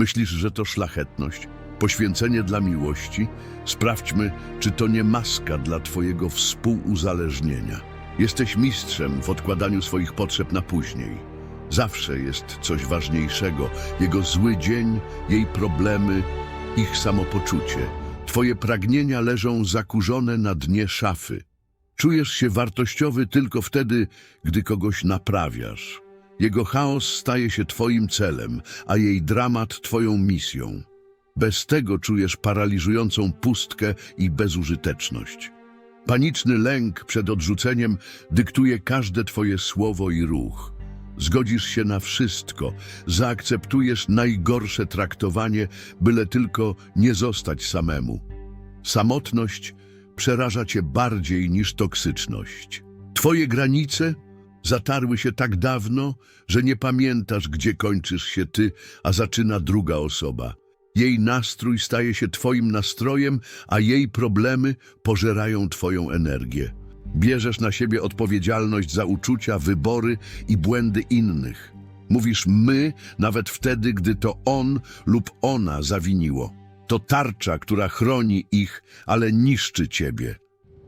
Myślisz, że to szlachetność? Poświęcenie dla miłości? Sprawdźmy, czy to nie maska dla twojego współuzależnienia. Jesteś mistrzem w odkładaniu swoich potrzeb na później. Zawsze jest coś ważniejszego. Jego zły dzień, jej problemy, ich samopoczucie. Twoje pragnienia leżą zakurzone na dnie szafy. Czujesz się wartościowy tylko wtedy, gdy kogoś naprawiasz. Jego chaos staje się twoim celem, a jej dramat twoją misją. Bez tego czujesz paraliżującą pustkę i bezużyteczność. Paniczny lęk przed odrzuceniem dyktuje każde twoje słowo i ruch. Zgodzisz się na wszystko, zaakceptujesz najgorsze traktowanie, byle tylko nie zostać samemu. Samotność przeraża cię bardziej niż toksyczność. Twoje granice zatarły się tak dawno, że nie pamiętasz, gdzie kończysz się ty, a zaczyna druga osoba. Jej nastrój staje się twoim nastrojem, a jej problemy pożerają twoją energię. Bierzesz na siebie odpowiedzialność za uczucia, wybory i błędy innych. Mówisz my, nawet wtedy, gdy to on lub ona zawiniło. To tarcza, która chroni ich, ale niszczy ciebie.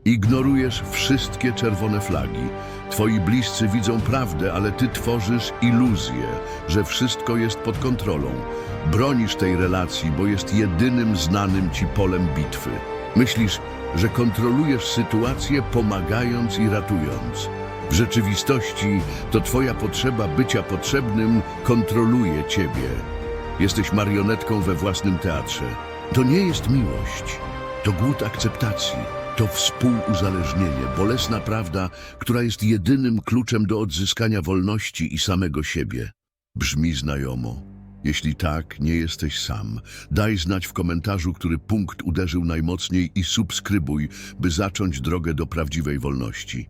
Ignorujesz wszystkie czerwone flagi. Twoi bliscy widzą prawdę, ale ty tworzysz iluzję, że wszystko jest pod kontrolą. Bronisz tej relacji, bo jest jedynym znanym ci polem bitwy. Myślisz, że kontrolujesz sytuację, pomagając i ratując. W rzeczywistości to twoja potrzeba bycia potrzebnym kontroluje ciebie. Jesteś marionetką we własnym teatrze. To nie jest miłość, to głód akceptacji, to współuzależnienie, bolesna prawda, która jest jedynym kluczem do odzyskania wolności i samego siebie. Brzmi znajomo. Jeśli tak, nie jesteś sam. Daj znać w komentarzu, który punkt uderzył najmocniej i subskrybuj, by zacząć drogę do prawdziwej wolności.